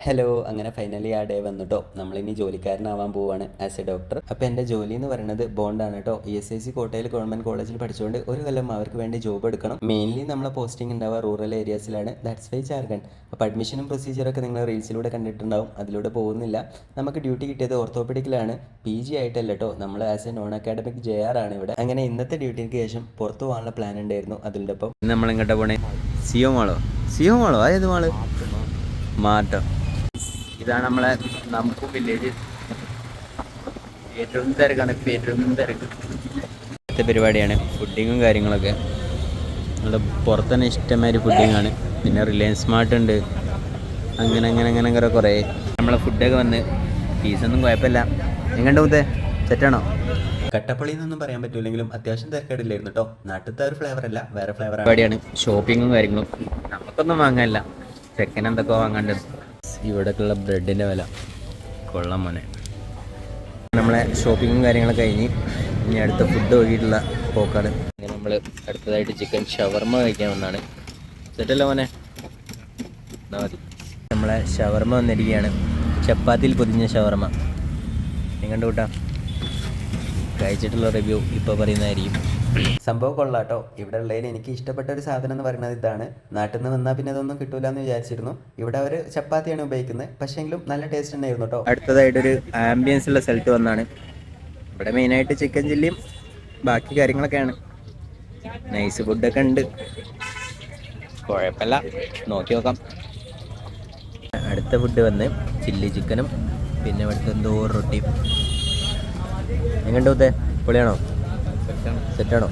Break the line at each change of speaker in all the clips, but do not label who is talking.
Hello അങ്ങനെ finally ആ day വന്നു കേട്ടോ നമ്മളിനി ജോലിക്കാരനാവാൻ പോവാണ് ആസ് എ ഡോക്ടർ അപ്പോൾ എന്റെ ജോലി എന്ന് പറയുന്നത് ബോണ്ടാണ് കേട്ടോ ഇ എസ് ഐ സി കോട്ടയിൽ ഗവൺമെന്റ് കോളേജിൽ പഠിച്ചുകൊണ്ട് ഒരു കൊല്ലം അവർക്ക് വേണ്ടി ജോബ് എടുക്കണം. മെയിൻലി നമ്മളെ പോസ്റ്റിംഗ് ഉണ്ടാവുക റൂറൽ ഏരിയാസിലാണ് ദാറ്റ്സ് വൈ ചാർഗൺ അപ്പോൾ അഡ്മിഷനും പ്രൊസീജിയറൊക്കെ നിങ്ങൾ റീൽസിലൂടെ കണ്ടിട്ടുണ്ടാവും. അതിലൂടെ പോകുന്നില്ല. നമുക്ക് ഡ്യൂട്ടി കിട്ടിയത് ഓർത്തോപെഡിക്കിലാണ് പി ജി ആയിട്ടല്ല കേട്ടോ നമ്മൾ as a non academic J R ആണ് ഇവിടെ. അങ്ങനെ ഇന്നത്തെ ഡ്യൂട്ടിക്ക് ശേഷം പുറത്തു പോകാനുള്ള പ്ലാൻ ഉണ്ടായിരുന്നു അതിന്റെ ഒപ്പം നമ്മൾ എങ്ങോട്ടാ പോണേ? സിയോ മാളോ സിയോ മാളോ ഏത് മാൾ? മാട്ടോ ഇതാണ് നമ്മളെ നമുക്ക് വില്ലേജ് ഏറ്റവും തിരക്കാണ് ഇപ്പം ഏറ്റവും തിരക്ക്. ഇന്നത്തെ പരിപാടിയാണ് ഫുഡിങ്ങും കാര്യങ്ങളൊക്കെ. നമ്മുടെ പുറത്ത് തന്നെ ഇഷ്ടമാതിരി ഫുഡിങ് ആണ്. പിന്നെ റിലയൻസ് സ്മാർട്ട് ഉണ്ട്. അങ്ങനെ അങ്ങനെ അങ്ങനെ അങ്ങനെ കുറേ. നമ്മളെ ഫുഡൊക്കെ വന്ന് ഫീസൊന്നും കുഴപ്പമില്ല. എങ്ങോട്ട് മുത്തേ? സെറ്റാണോ കട്ടപ്പള്ളി എന്നൊന്നും പറയാൻ പറ്റൂലെങ്കിലും അത്യാവശ്യം തിരക്കേടില്ലായിരുന്നു കേട്ടോ നാട്ടിലത്തെ ഒരു ഫ്ലേവർ അല്ല വേറെ ഫ്ലേവർ പരിപാടിയാണ് ഷോപ്പിങ്ങും കാര്യങ്ങളും. നമുക്കൊന്നും വാങ്ങാനില്ല. ചെക്കൻ എന്തൊക്കെ വാങ്ങാണ്ട് ഇവിടേക്കുള്ള ബ്രെഡിന്റെ വില. കൊള്ളാം മോനെ. നമ്മളെ ഷോപ്പിങ്ങും കാര്യങ്ങളൊക്കെ കഴിഞ്ഞ് ഇനി അടുത്ത ഫുഡ് നോക്കിയിട്ടുള്ള പോക്കാണ്. നമ്മൾ അടുത്തതായിട്ട് ചിക്കൻ ഷവർമ കഴിക്കാൻ വന്നാണ്. സെറ്റല്ലോ മോനെ? നമ്മളെ ഷവർമ വന്നിരിക്കുകയാണ്. ചപ്പാത്തിയിൽ പൊതിഞ്ഞ ഷവർമ നിങ്ങളുടെ കൂട്ടാ. കഴിച്ചിട്ടുള്ള റിവ്യൂ ഇപ്പോൾ പറയുന്നതായിരിക്കും. സംഭവം കൊള്ളാട്ടോ. ഇവിടെ ഉള്ളതിൽ എനിക്ക് ഇഷ്ടപ്പെട്ട ഒരു സാധനം എന്ന് പറയുന്നത് ഇതാണ്. നാട്ടിൽ നിന്ന് വന്നാൽ പിന്നെ അതൊന്നും കിട്ടൂല എന്ന് വിചാരിച്ചിരുന്നു. ഇവിടെ അവർ ചപ്പാത്തിയാണ് ഉപയോഗിക്കുന്നത്. പക്ഷേങ്കിലും നല്ല ടേസ്റ്റ് ഉണ്ടായിരുന്നു കേട്ടോ അടുത്തതായിട്ടൊരു ആംബിയൻസ് ഉള്ള സ്ഥലത്ത് വന്നാണ്. ഇവിടെ മെയിനായിട്ട് ചിക്കൻ ചില്ലിയും ബാക്കി കാര്യങ്ങളൊക്കെയാണ്. നൈസ് ഫുഡൊക്കെ ഉണ്ട്. കുഴപ്പമില്ല. നോക്കി നോക്കാം. അടുത്ത ഫുഡ് വന്ന് ചില്ലി ചിക്കനും പിന്നെ ഇവിടുത്തെ എന്തോ റൊട്ടിയും എങ്ങനെയുണ്ട് പൊളിയാണോ? സെറ്റാണോ.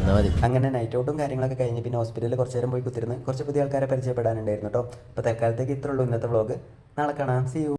എന്നാൽ മതി. അങ്ങനെ നൈറ്റ് ഔട്ടും കാര്യങ്ങളൊക്കെ കഴിഞ്ഞ് പിന്നെ ഹോസ്പിറ്റലിൽ കുറച്ച് നേരം പോയി കുത്തിരുന്ന് കുറച്ച് പുതിയ ആൾക്കാരെ പരിചയപ്പെടാനുണ്ടായിരുന്നു കേട്ടോ അപ്പോൾ തൽക്കാലത്തേക്ക് ഇത്രയുള്ളൂ ഇന്നത്തെ വ്ളോഗ് നാളെ കാണാം. C U